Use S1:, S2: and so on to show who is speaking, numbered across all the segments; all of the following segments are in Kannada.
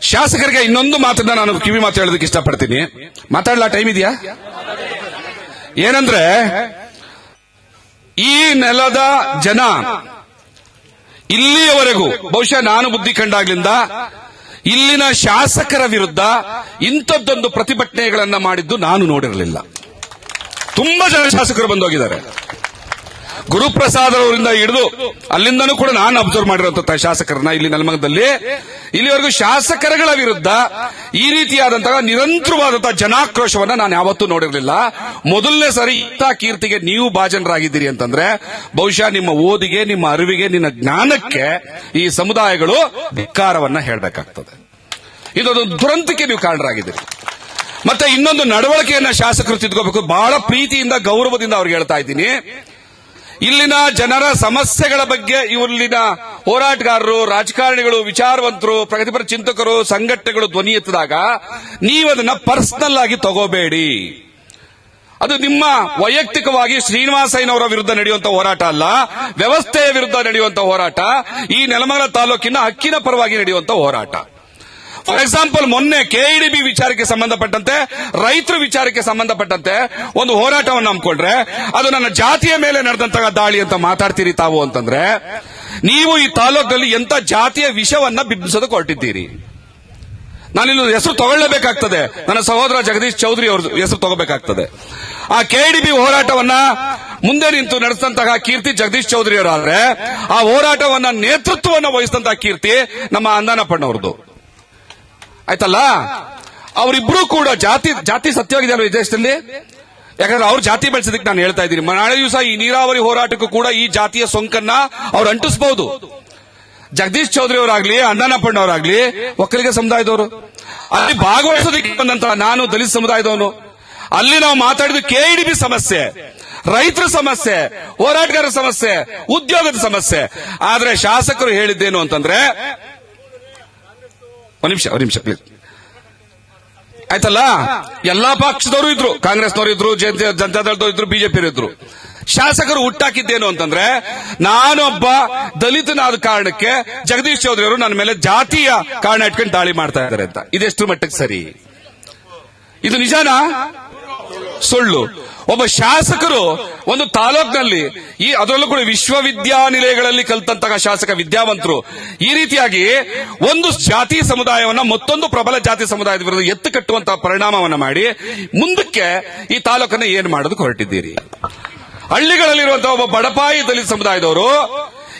S1: ಶಾಸಕರಿಗೆ ಇನ್ನೊಂದು ಮಾತನ್ನ ನಾನು ಕಿವಿ ಮಾತು ಹೇಳೋದಕ್ಕೆ ಇಷ್ಟಪಡ್ತೀನಿ. ಮಾತಾಡ್ಲಾ ಟೈಮ್ ಇದೆಯಾ? ಏನಂದ್ರೆ, ಈ ನೆಲದ ಜನ ಇಲ್ಲಿಯವರೆಗೂ, ಬಹುಶಃ ನಾನು ಬುದ್ಧಿ ಕಂಡಾಗ್ಲಿಂದ, ಇಲ್ಲಿನ ಶಾಸಕರ ವಿರುದ್ಧ ಇಂಥದ್ದೊಂದು ಪ್ರತಿಭಟನೆಗಳನ್ನ ಮಾಡಿದ್ದು ನಾನು ನೋಡಿರಲಿಲ್ಲ. ತುಂಬಾ ಜನ ಶಾಸಕರು ಬಂದೋಗಿದ್ದಾರೆ. ಗುರುಪ್ರಸಾದ್ ಅವರಿಂದ ಹಿಡಿದು, ಅಲ್ಲಿಂದನೂ ಕೂಡ ನಾನು ಅಬ್ಸರ್ವ್ ಮಾಡಿರುವಂತಹ ಶಾಸಕರನ್ನ ಇಲ್ಲಿ ನೆಲಮಂಗದಲ್ಲಿ ಇಲ್ಲಿವರೆಗೂ ಶಾಸಕರುಗಳ ವಿರುದ್ಧ ಈ ರೀತಿಯಾದಂತಹ ನಿರಂತರವಾದಂತಹ ಜನಾಕ್ರೋಶವನ್ನ ನಾನು ಯಾವತ್ತೂ ನೋಡಿರಲಿಲ್ಲ. ಮೊದಲನೇ ಸರಿ ಇಂಥ ಕೀರ್ತಿಗೆ ನೀವು ಭಾಜನರಾಗಿದ್ದೀರಿ ಅಂತಂದ್ರೆ ಬಹುಶಃ ನಿಮ್ಮ ಓದಿಗೆ, ನಿಮ್ಮ ಅರಿವಿಗೆ, ನಿನ್ನ ಜ್ಞಾನಕ್ಕೆ ಈ ಸಮುದಾಯಗಳು ಧಿಕ್ಕಾರವನ್ನ ಹೇಳಬೇಕಾಗ್ತದೆ. ಇದೊಂದು ದುರಂತಕ್ಕೆ ನೀವು ಕಾರಣರಾಗಿದ್ದೀರಿ. ಮತ್ತೆ ಇನ್ನೊಂದು ನಡವಳಿಕೆಯನ್ನ ಶಾಸಕರು ತಿದ್ಕೋಬೇಕು ಬಹಳ ಪ್ರೀತಿಯಿಂದ, ಗೌರವದಿಂದ ಅವ್ರಿಗೆ ಹೇಳ್ತಾ ಇದ್ದೀನಿ. ಇಲ್ಲಿನ ಜನರ ಸಮಸ್ಯೆಗಳ ಬಗ್ಗೆ ಇಲ್ಲಿನ ಹೋರಾಟಗಾರರು, ರಾಜಕಾರಣಿಗಳು, ವಿಚಾರವಂತರು, ಪ್ರಗತಿಪರ ಚಿಂತಕರು, ಸಂಘಟನೆಗಳು ಧ್ವನಿ ಎತ್ತಿದಾಗ ನೀವದನ್ನ ಪರ್ಸನಲ್ ಆಗಿ ತಗೋಬೇಡಿ. ಅದು ನಿಮ್ಮ ವೈಯಕ್ತಿಕವಾಗಿ ಶ್ರೀನಿವಾಸಯ್ಯನವರ ವಿರುದ್ಧ ನಡೆಯುವಂತ ಹೋರಾಟ ಅಲ್ಲ, ವ್ಯವಸ್ಥೆಯ ವಿರುದ್ಧ ನಡೆಯುವಂತ ಹೋರಾಟ, ಈ ನೆಲಮಂಗಲ ತಾಲೂಕಿನ ಹಕ್ಕಿನ ಪರವಾಗಿ ನಡೆಯುವಂತ ಹೋರಾಟ. ಫಾರ್ ಎಕ್ಸಾಂಪಲ್ ಮೊನ್ನೆ ಕೆಇಡಿಬಿ ವಿಚಾರಕ್ಕೆ ಸಂಬಂಧಪಟ್ಟಂತೆ, ರೈತರ ವಿಚಾರಕ್ಕೆ ಸಂಬಂಧಪಟ್ಟಂತೆ ಒಂದು ಹೋರಾಟವನ್ನು ಹಮ್ಮಿಕೊಂಡ್ರೆ, ಅದು ನನ್ನ ಜಾತಿಯ ಮೇಲೆ ನಡೆದಂತಹ ದಾಳಿ ಅಂತ ಮಾತಾಡ್ತೀರಿ ತಾವು ಅಂತಂದ್ರೆ ನೀವು ಈ ತಾಲೂಕಿನಲ್ಲಿ ಎಂತ ಜಾತಿಯ ವಿಷವನ್ನ ಬಿಂಬಿಸೋದಕ್ಕೆ ಹೊರಟಿದ್ದೀರಿ ನಾನಿಲ್ಲಿ ಹೆಸರು ತಗೊಳ್ಳಬೇಕಾಗ್ತದೆ. ನನ್ನ ಸಹೋದರ ಜಗದೀಶ್ ಚೌಧರಿ ಅವ್ರ ಹೆಸರು ತಗೋಬೇಕಾಗ್ತದೆ. ಆ ಕೆಡಿಬಿ ಹೋರಾಟವನ್ನ ಮುಂದೆ ನಿಂತು ನಡೆಸಿದಂತಹ ಕೀರ್ತಿ ಜಗದೀಶ್ ಚೌಧರಿ ಅವರಾದ್ರೆ ಆ ಹೋರಾಟವನ್ನ ನೇತೃತ್ವವನ್ನ ವಹಿಸಿದಂತಹ ಕೀರ್ತಿ ನಮ್ಮ ಅಂದಾನಪ್ಪಣ್ಣವ್ರದ್ದು ಆಯ್ತಲ್ಲ? ಅವರಿಬ್ರು ಕೂಡ ಜಾತಿ ಜಾತಿ ಸತ್ಯವಾಗಿದೆ ಅಲ್ವಾ ಈ ದೇಶದಲ್ಲಿ? ಯಾಕಂದ್ರೆ ಅವ್ರ ಜಾತಿ ಬೆಳೆಸೋದಕ್ಕೆ ನಾನು ಹೇಳ್ತಾ ಇದ್ದೀನಿ. ನಾಳೆ ದಿವಸ ಈ ನೀರಾವರಿ ಹೋರಾಟಕ್ಕೂ ಕೂಡ ಈ ಜಾತಿಯ ಸೊಂಕನ್ನ ಅವ್ರು ಅಂಟಿಸಬಹುದು ಜಗದೀಶ್ ಚೌಧರಿ ಅವರಾಗ್ಲಿ ಅಣ್ಣನಪ್ಪಣ್ಣವರಾಗ್ಲಿ ಒಕ್ಕಲಿಗ ಸಮುದಾಯದವರು. ಅಲ್ಲಿ ಭಾಗವಹಿಸೋದಕ್ಕೆ ಬಂದಂತ ನಾನು ದಲಿತ ಸಮುದಾಯದವನು. ಅಲ್ಲಿ ನಾವು ಮಾತಾಡಿದ ಕೆಇಡಿಬಿ ಸಮಸ್ಯೆ, ರೈತರ ಸಮಸ್ಯೆ ಹೋರಾಟಗಾರರ ಸಮಸ್ಯೆ, ಉದ್ಯೋಗದ ಸಮಸ್ಯೆ. ಆದ್ರೆ ಶಾಸಕರು ಹೇಳಿದ್ದೇನು ಅಂತಂದ್ರೆ, ಒಂದ್ ನಿಮಿಷ ಒಂದ್ ನಿಮಿಷ ಪ್ಲೀಸ್ ಆಯ್ತಲ್ಲ? ಎಲ್ಲಾ ಪಕ್ಷದವರು ಇದ್ರು. ಕಾಂಗ್ರೆಸ್ನವರು ಇದ್ರು ಜನತಾ ಜನತಾದಳದವರು ಇದ್ರು ಬಿಜೆಪಿ ಇದ್ರು. ಶಾಸಕರು ಹುಟ್ಟಾಕಿದ್ದೇನು ಅಂತಂದ್ರೆ, ನಾನೊಬ್ಬ ದಲಿತನಾದ ಕಾರಣಕ್ಕೆ ಜಗದೀಶ್ ಚೌಧರಿ ಅವರು ನನ್ನ ಮೇಲೆ ಜಾತಿಯ ಕಾರಣ ಇಟ್ಕೊಂಡು ದಾಳಿ ಮಾಡ್ತಾ ಇದ್ದಾರೆ ಅಂತ. ಇದೆಷ್ಟು ಮಟ್ಟಕ್ಕೆ ಸರಿ? ಇದು ನಿಜಾನಾ? ಸುಳ್ಳು. ಒಬ್ಬ ಶಾಸಕರು ಒಂದು ತಾಲೂಕಿನಲ್ಲಿ ಈ ಅದರಲ್ಲೂ ಕೂಡ ವಿಶ್ವವಿದ್ಯಾನಿಲಯಗಳಲ್ಲಿ ಕಲಿತಂತಹ ಶಾಸಕ ವಿದ್ಯಾವಂತರು ಈ ರೀತಿಯಾಗಿ ಒಂದು ಜಾತಿ ಸಮುದಾಯವನ್ನ ಮತ್ತೊಂದು ಪ್ರಬಲ ಜಾತಿ ಸಮುದಾಯದ ವಿರುದ್ಧ ಎತ್ತು ಕಟ್ಟುವಂತಹ ಪರಿಣಾಮವನ್ನ ಮಾಡಿ ಮುಂದಕ್ಕೆ ಈ ತಾಲೂಕನ್ನ ಏನ್ ಮಾಡೋದಕ್ಕೆ ಹೊರಟಿದ್ದೀರಿ. ಹಳ್ಳಿಗಳಲ್ಲಿರುವಂತಹ ಒಬ್ಬ ಬಡಪಾಯಿ ದಲಿತ ಸಮುದಾಯದವರು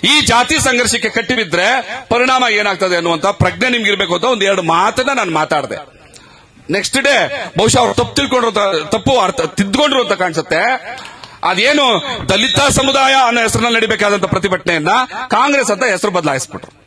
S1: ಈ ಜಾತಿ ಸಂಘರ್ಷಕ್ಕೆ ಕಟ್ಟಿಬಿದ್ರೆ ಪರಿಣಾಮ ಏನಾಗ್ತದೆ ಅನ್ನುವಂತ ಪ್ರಜ್ಞೆ ನಿಮ್ಗಿರ್ಬೇಕು ಅಂತ ಒಂದ್ ಎರಡು ಮಾತನ್ನ ನಾನು ಮಾತಾಡಿದೆ. ನೆಕ್ಸ್ಟ್ ಡೇ ಬಹುಶಃ ಅವ್ರು ತಪ್ಪು ತಿಳ್ಕೊಂಡಿರೋ ತಪ್ಪು ಅರ್ಥ ತಿದ್ಕೊಂಡ್ರು ಅಂತ ಕಾಣಿಸುತ್ತೆ. ಅದೇನು ದಲಿತ ಸಮುದಾಯ ಅನ್ನೋ ಹೆಸರಿನಲ್ಲಿ ನಡಿಬೇಕಾದಂತ ಪ್ರತಿಭಟನೆಯನ್ನ ಕಾಂಗ್ರೆಸ್ ಅಂತ ಹೆಸರು ಬದಲಾಯಿಸ್ಬಿಟ್ರು.